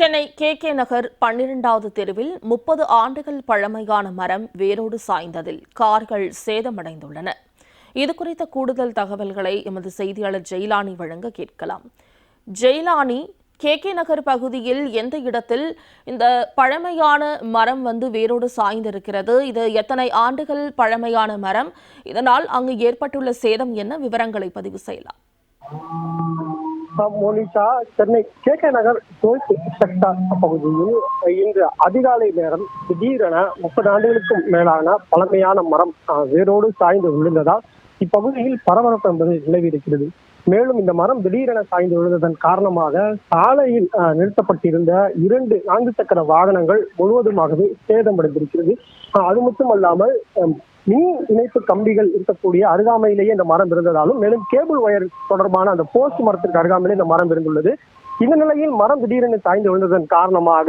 Chennai K K Nagar பன்னிரண்டாவது தெருவில் முப்பது ஆண்டுகள் பழமையான மரம் வேரோடு சாய்ந்ததில் கார்கள் சேதமடைந்துள்ளன. இதுகுறித்த கூடுதல் தகவல்களை எமது செய்தியாளர் ஜெயிலானி வழங்க கேட்கலாம். ஜெயிலானி கே கே நகர் பகுதியில் எந்த இடத்தில் இந்த பழமையான மரம் வந்து வேரோடு சாய்ந்திருக்கிறது? இது எத்தனை ஆண்டுகள் பழமையான மரம்? இதனால் அங்கு ஏற்பட்டுள்ள சேதம் என்ன? விவரங்களை பதிவு செய்யலாம். Monisha Chennai K K Nagar sector பகுதியில் இன்று அதிகாலை நேரம் திடீரென முப்பது ஆண்டுகளுக்கும் மேலான பழமையான மரம் அஹ், வேரோடு சாய்ந்து விழுந்ததால் இப்பகுதியில் பரபரப்பு என்பது நிலவி இருக்கிறது மேலும் இந்த மரம் திடீரென சாய்ந்து விழுந்ததன் காரணமாக சாலையில் அஹ், நிறுத்தப்பட்டிருந்த இரண்டு நான்கு சக்கர வாகனங்கள் முழுவதுமாகவே சேதமடைந்திருக்கிறது. அஹ், அது மட்டுமல்லாமல் மின் இணைப்பு கம்பிகள் இருக்கக்கூடிய அருகாமையிலேயே இந்த மரம் இருந்ததாலும் மேலும் கேபிள் ஒயர் தொடர்பான அந்த போஸ்ட் மரத்திற்கு அருகாமையிலே இந்த மரம் இருந்துள்ளது. இந்த நிலையில் மரம் திடீரென சாய்ந்து விழுந்ததன் காரணமாக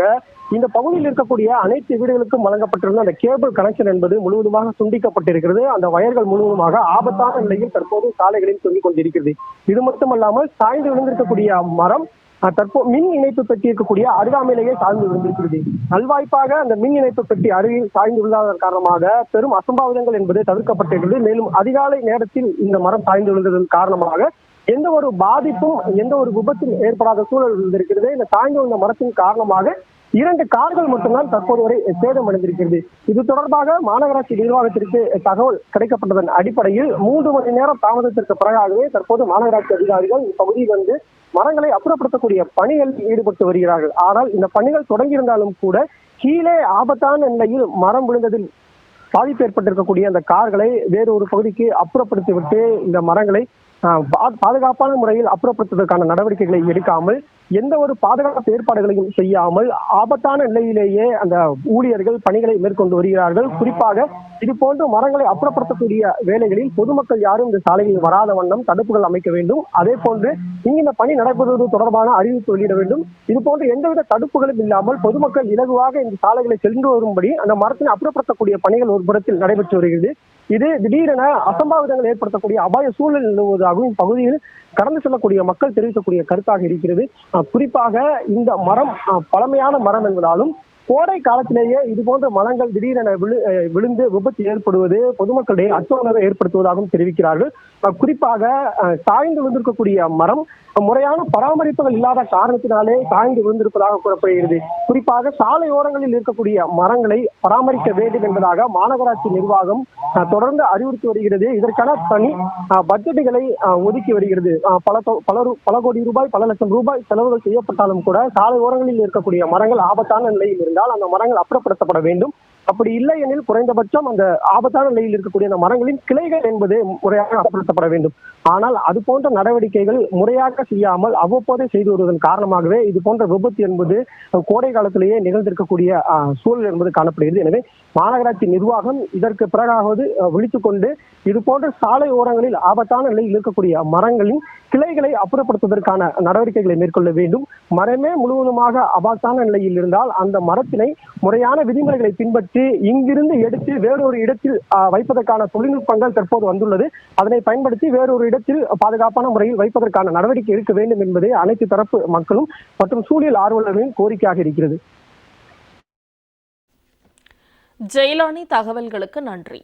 இந்த பகுதியில் இருக்கக்கூடிய அனைத்து வீடுகளுக்கும் வழங்கப்பட்டிருந்த அந்த கேபிள் கனெக்ஷன் என்பது முழுவதுமாக துண்டிக்கப்பட்டிருக்கிறது. அந்த வயர்கள் முழுவதுமாக ஆபத்தான நிலையில் தற்போது சாலைகளில் தொங்கிக் கொண்டிருக்கிறது. இது மட்டுமல்லாமல் சாய்ந்து விழுந்திருக்கக்கூடிய மரம் தற்போது மின் இணைப்பு பெட்டி இருக்கக்கூடிய அருகாமையிலேயே சாய்ந்து விழுந்திருக்கிறது. நல்வாய்ப்பாக அந்த மின் இணைப்பு பெட்டி அருகில் சாய்ந்து விழுந்ததன் காரணமாக பெரும் அசம்பாவிதங்கள் என்பது தவிர்க்கப்பட்டிருக்கிறது. மேலும் அதிகாலை நேரத்தில் இந்த மரம் சாய்ந்து விழுந்ததன் காரணமாக எந்த ஒரு பாதிப்பும் எந்த ஒரு விபத்தும் ஏற்படாத சூழல் இருந்திருக்கிறது. இந்த சாய்ந்து விழுந்த மரத்தின் காரணமாக இரண்டு கார்கள் மட்டும்தான் தற்போது வரை சேதமடைந்திருக்கிறது இது தொடர்பாக மாநகராட்சி நிர்வாகத்திற்கு தகவல் கிடைக்கப்பட்டதன் அடிப்படையில் மூன்று மணி நேரம் தாமதத்திற்கு பிறகாகவே தற்போது மாநகராட்சி அதிகாரிகள் இப்பகுதியில் வந்து மரங்களை அப்புறப்படுத்தக்கூடிய பணிகள் ஈடுபட்டு வருகிறார்கள். ஆனால் இந்த பணிகள் தொடங்கியிருந்தாலும் கூட கீழே ஆபத்தான நிலையில் மரம் விழுந்ததில் பாதிப்பு ஏற்பட்டிருக்கக்கூடிய அந்த கார்களை வேறு ஒரு பகுதிக்கு அப்புறப்படுத்திவிட்டு இந்த மரங்களை ஆஹ், பா- பாதுகாப்பான முறையில் அப்புறப்படுத்துவதற்கான நடவடிக்கைகளை எடுக்காமல் எந்த ஒரு பாதுகாப்பு ஏற்பாடுகளையும் செய்யாமல் ஆபத்தான நிலையிலேயே அந்த ஊழியர்கள் பணிகளை மேற்கொண்டு வருகிறார்கள். குறிப்பாக இது போன்ற மரங்களை அப்புறப்படுத்தக்கூடிய வேலைகளில் பொதுமக்கள் யாரும் இந்த சாலையில் வராத வண்ணம் தடுப்புகள் அமைக்க வேண்டும். அதே போன்று இங்கு இந்த பணி நடைபெறுவது தொடர்பான அறிவிப்பு வெளியிட வேண்டும். இது போன்ற எந்தவித தடுப்புகளும் இல்லாமல் பொதுமக்கள் இலகுவாக இந்த சாலைகளை சென்று வரும்படி அந்த மரத்தினை அப்புறப்படுத்தக்கூடிய பணிகள் ஒரு புறத்தில் நடைபெற்று வருகிறது. இது திடீரென அசம்பாவிதங்கள் ஏற்படுத்தக்கூடிய அபாய சூழல் நிலவுவதாகவும் இப்பகுதியில் கடந்து செல்லக்கூடிய மக்கள் தெரிவிக்கக்கூடிய கருத்தாக இருக்கிறது. குறிப்பாக இந்த மரம் பழமையான மரம் என்பதாலும் கோடை காலத்திலேயே இது போன்ற மரங்கள் திடீரென விழு விழுந்து விபத்து ஏற்படுவது பொதுமக்களிடையே அச்ச உணர்வை ஏற்படுத்துவதாகவும் தெரிவிக்கிறார்கள். குறிப்பாக சாய்ந்து விழுந்திருக்கக்கூடிய மரம் முறையான பராமரிப்புகள் இல்லாத காரணத்தினாலே சாய்ந்து விழுந்திருப்பதாக கூறப்படுகிறது. குறிப்பாக சாலையோரங்களில் இருக்கக்கூடிய மரங்களை பராமரிக்க வேண்டும் என்பதாக மாநகராட்சி நிர்வாகம் அஹ், தொடர்ந்து அறிவுறுத்தி வருகிறது. இதற்கான தனி அஹ், பட்ஜெட்டுகளை ஒதுக்கி வருகிறது. பல பல பல கோடி ரூபாய் பல லட்சம் ரூபாய் செலவுகள் செய்யப்பட்டாலும் கூட சாலை ஓரங்களில் இருக்கக்கூடிய மரங்கள் ஆபத்தான நிலையில் இருந்தால் அந்த மரங்கள் அப்புறப்படுத்தப்பட வேண்டும். அப்படி இல்லை எனில் குறைந்தபட்சம் அந்த ஆபத்தான நிலையில் இருக்கக்கூடிய அந்த மரங்களின் கிளைகள் என்பது முறையாக அப்புறப்படுத்தப்பட வேண்டும். ஆனால் அது போன்ற நடவடிக்கைகள் முறையாக செய்யாமல் அவ்வப்போதே செய்து வருவதன் காரணமாகவே இது போன்ற விபத்து என்பது கோடை காலத்திலேயே நிகழ்ந்திருக்கக்கூடிய சூழல் என்பது காணப்படுகிறது. எனவே மாநகராட்சி நிர்வாகம் இதற்கு பிறகாவது அஹ், விழித்துக் கொண்டு இது போன்ற சாலை ஓரங்களில் ஆபத்தான நிலையில் இருக்கக்கூடிய மரங்களின் கிளைகளை அப்புறப்படுத்துவதற்கான நடவடிக்கைகளை மேற்கொள்ள வேண்டும். மரமே முழுவதுமாக ஆபத்தான நிலையில் இருந்தால் அந்த மரத்தினை முறையான விதிமுறைகளை பின்பற்றி இங்கிருந்து எடுத்து வேறொரு இடத்தில் வைப்பதற்கான தொழில்நுட்பங்கள் தற்போது வந்துள்ளது. அதனை பயன்படுத்தி வேறொரு இடத்தில் பாதுகாப்பான முறையில் வைப்பதற்கான நடவடிக்கை எடுக்க வேண்டும் என்பதே அனைத்து தரப்பு மக்களும் மற்றும் சூழல் ஆர்வலர்களின் கோரிக்கையாக இருக்கிறது. ஜெயலானி தகவல்களுக்கு நன்றி.